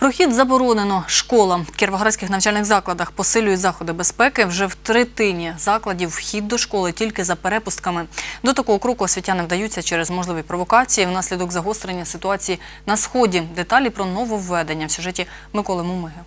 Прохід заборонено. Школа в кіровоградських навчальних закладах посилюють заходи безпеки. Вже в третині закладів вхід до школи тільки за перепустками. До такого кроку освітяни вдаються через можливі провокації внаслідок загострення ситуації на сході. Деталі про нововведення в сюжеті Миколи Мумиги.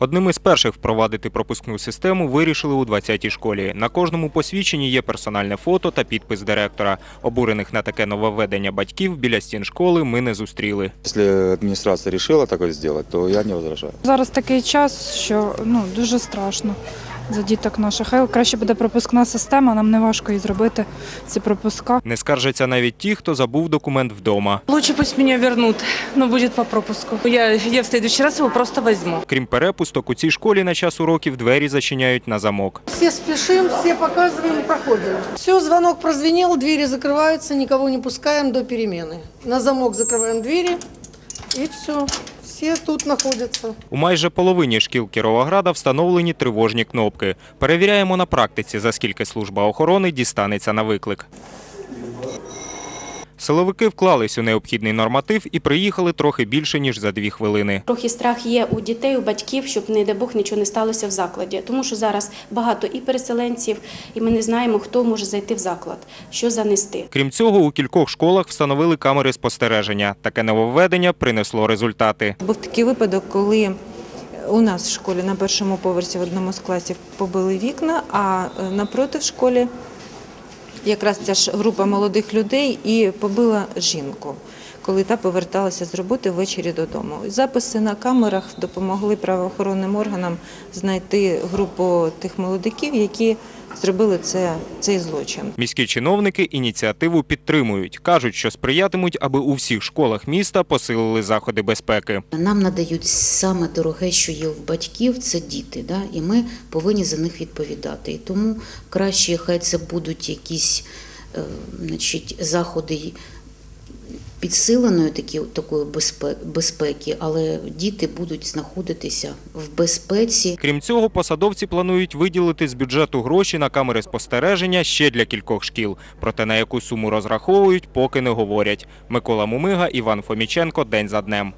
Одним із перших впровадити пропускну систему вирішили у 20-й школі. На кожному посвідченні є персональне фото та підпис директора. Обурених на таке нововведення батьків біля стін школи ми не зустріли. Якщо адміністрація вирішила такое зробити, то я не возражаю. Зараз такий час, що ну дуже страшно за діток наших. Хай краще буде пропускна система, нам не важко її зробити. Ці пропуска. Не скаржаться навіть ті, хто забув документ вдома. Лучше пусть меня вернут, но будет по пропуску. Я, я в следующий раз его просто возьму. Крім перепусток, у цій школі на час уроків двері зачиняють на замок. Все спешим, все показываем и проходим. Все, звонок прозвенел, двери закрываются, никого не пускаем до перемены. На замок закрываем двери и все. Все тут знаходяться. У майже половині шкіл Кіровограда встановлені тривожні кнопки. Перевіряємо на практиці, за скільки служба охорони дістанеться на виклик. Силовики вклались у необхідний норматив і приїхали трохи більше, ніж за дві хвилини. Трохи страх є у дітей, у батьків, щоб, не дай Бог, нічого не сталося в закладі. Тому що зараз багато і переселенців, і ми не знаємо, хто може зайти в заклад, що занести. Крім цього, у кількох школах встановили камери спостереження. Таке нововведення принесло результати. Був такий випадок, коли у нас в школі на першому поверсі в одному з класів побили вікна, а е, напроти в школі якраз ця ж група молодих людей і побила жінку, коли та поверталася з роботи ввечері додому. Записи на камерах допомогли правоохоронним органам знайти групу тих молодиків, які зробили це, цей злочин. Міські чиновники ініціативу підтримують. Кажуть, що сприятимуть, аби у всіх школах міста посилили заходи безпеки. Нам надають саме дороге, що є в батьків, це діти, да? і ми повинні за них відповідати. І тому краще, хай це будуть якісь е, значить, заходи підсиленої такі, такої безпе- безпеки, але діти будуть знаходитися в безпеці. Крім цього, посадовці планують виділити з бюджету гроші на камери спостереження ще для кількох шкіл. Проте на яку суму розраховують, поки не говорять. Микола Мумига, Іван Фоміченко. День за днем.